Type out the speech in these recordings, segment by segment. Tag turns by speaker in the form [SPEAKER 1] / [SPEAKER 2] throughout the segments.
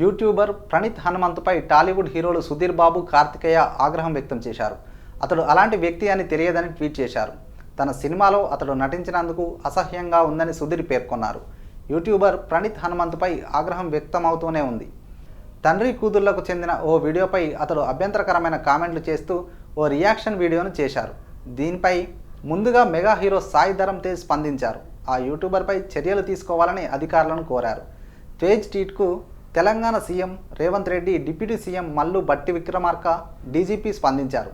[SPEAKER 1] YouTuber Praneeth హనుమంతుపై Tollywood హీరోలు సుధీర్ బాబు కార్తికేయ ఆగ్రహం వ్యక్తం చేశారు. అతడు అలాంటి వ్యక్తి అని తెలియదని ట్వీట్ చేశారు. తన సినిమాలో అతడు నటించినందుకు అసహ్యంగా ఉందని సుధీర్ పేర్కొన్నారు. యూట్యూబర్ ప్రణీత్ హనుమంతుపై ఆగ్రహం వ్యక్తమవుతూనే ఉంది. తండ్రి కూతుళ్ళకు చెందిన ఓ వీడియోపై అతడు అభ్యంతరకరమైన కామెంట్లు చేస్తూ ఓ రియాక్షన్ వీడియోను చేశారు. దీనిపై ముందుగా మెగా హీరో సాయి ధరం తేజ్ స్పందించారు. ఆ యూట్యూబర్పై చర్యలు తీసుకోవాలని అధికారులను కోరారు. Tej ట్వీట్కు Telangana CM Revanth Reddy deputy CM Mallu Bhatti Vikramarka DGP స్పందించారు.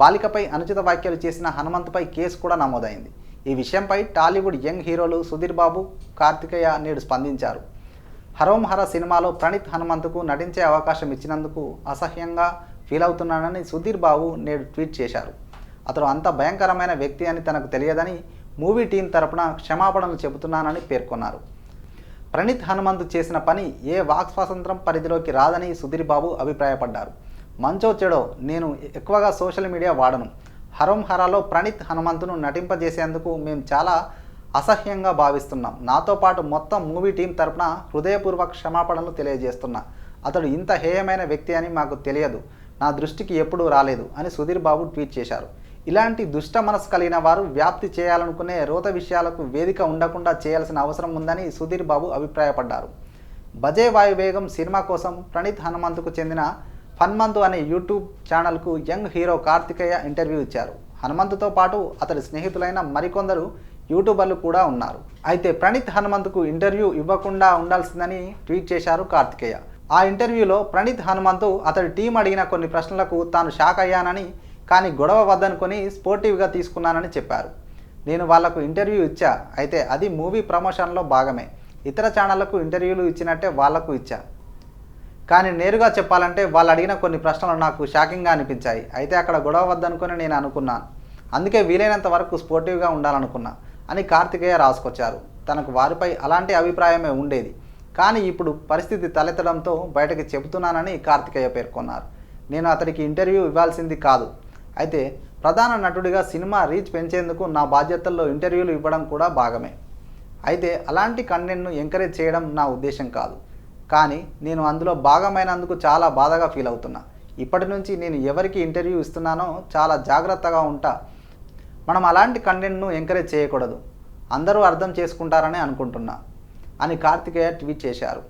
[SPEAKER 1] బాలికపై అనుచిత వ్యాఖ్యలు చేసిన హనుమంతుపై కేసు కూడా నమోదైంది. ఈ విషయంపై టాలీవుడ్ యంగ్ హీరోలు సుధీర్ బాబు కార్తికేయ నేడు స్పందించారు. హరోం హర సినిమాలో ప్రణీత్ హనుమంతుకు నటించే అవకాశం ఇచ్చినందుకు అసహ్యంగా ఫీల్ అవుతున్నానని సుధీర్ బాబు నేడు ట్వీట్ చేశారు. అతడు అంత భయంకరమైన వ్యక్తి అని తనకు తెలియదని మూవీ టీం తరపున క్షమాపణలు చెబుతున్నానని పేర్కొన్నారు. ప్రణీత్ హనుమంతు చేసిన పని ఏ వాక్ స్వాతంత్రం పరిధిలోకి రాదని సుధీర్ బాబు అభిప్రాయపడ్డారు. మంచో చెడో నేను ఎక్కువగా సోషల్ మీడియా వాడను. హరం హరాలో ప్రణీత్ హనుమంతును నటింపజేసేందుకు మేము చాలా అసహ్యంగా భావిస్తున్నాం. నాతో పాటు మొత్తం మూవీ టీం తరపున హృదయపూర్వక క్షమాపణలు తెలియజేస్తున్నా. అతడు ఇంత హేయమైన వ్యక్తి అని మాకు తెలియదు. నా దృష్టికి ఎప్పుడూ రాలేదు అని సుధీర్ బాబు ట్వీట్ చేశారు. ఇలాంటి దుష్ట మనసు కలిగిన వారు వ్యాప్తి చేయాలనుకునే రోత విషయాలకు వేదిక ఉండకుండా చేయాల్సిన అవసరం ఉందని సుధీర్ బాబు అభిప్రాయపడ్డారు. బజే వాయువేగం సినిమా కోసం ప్రణీత్ హనుమంతుకు చెందిన ఫన్మంతు అనే యూట్యూబ్ ఛానల్కు యంగ్ హీరో కార్తికేయ ఇంటర్వ్యూ ఇచ్చారు. హనుమంతుతో పాటు అతడి స్నేహితులైన మరికొందరు యూట్యూబర్లు కూడా ఉన్నారు. అయితే ప్రణీత్ హనుమంతుకు ఇంటర్వ్యూ ఇవ్వకుండా ఉండాల్సిందని ట్వీట్ చేశారు కార్తికేయ. ఆ ఇంటర్వ్యూలో ప్రణీత్ హనుమంతు అతడి టీం అడిగిన కొన్ని ప్రశ్నలకు తాను షాక్ అయ్యానని కానీ గొడవ వద్దనుకొని స్పోర్టివ్గా తీసుకున్నానని చెప్పారు. నేను వాళ్ళకు ఇంటర్వ్యూ ఇచ్చా. అయితే అది మూవీ ప్రమోషన్లో భాగమే. ఇతర ఛానళ్ళకు ఇంటర్వ్యూలు ఇచ్చినట్టే వాళ్ళకు ఇచ్చా. కానీ నేరుగా చెప్పాలంటే వాళ్ళు అడిగిన కొన్ని ప్రశ్నలు నాకు షాకింగ్గా అనిపించాయి. అయితే అక్కడ గొడవ వద్దనుకొని నేను అనుకున్నాను. అందుకే వీలైనంత వరకు స్పోర్టివ్గా ఉండాలనుకున్నా అని కార్తికేయ రాసుకొచ్చారు. తనకు వారిపై అలాంటి అభిప్రాయమే ఉండేది. కానీ ఇప్పుడు పరిస్థితి తలెత్తడంతో బయటకి చెబుతున్నానని కార్తికేయ పేర్కొన్నారు. నేను అతడికి ఇంటర్వ్యూ ఇవ్వాల్సింది కాదు. అయితే ప్రధాన నటుడిగా సినిమా రీచ్ పెంచేందుకు నా బాధ్యతల్లో ఇంటర్వ్యూలు ఇవ్వడం కూడా భాగమే. అయితే అలాంటి కంటెంట్ను ఎంకరేజ్ చేయడం నా ఉద్దేశం కాదు. కానీ నేను అందులో భాగమైనందుకు చాలా బాధగా ఫీల్ అవుతున్నా. ఇప్పటి నుంచి నేను ఎవరికి ఇంటర్వ్యూ ఇస్తున్నానో చాలా జాగ్రత్తగా ఉంటా. మనం అలాంటి కంటెంట్ను ఎంకరేజ్ చేయకూడదు. అందరూ అర్థం చేసుకుంటారని అనుకుంటున్నా అని కార్తికేయ ట్వీట్ చేశారు.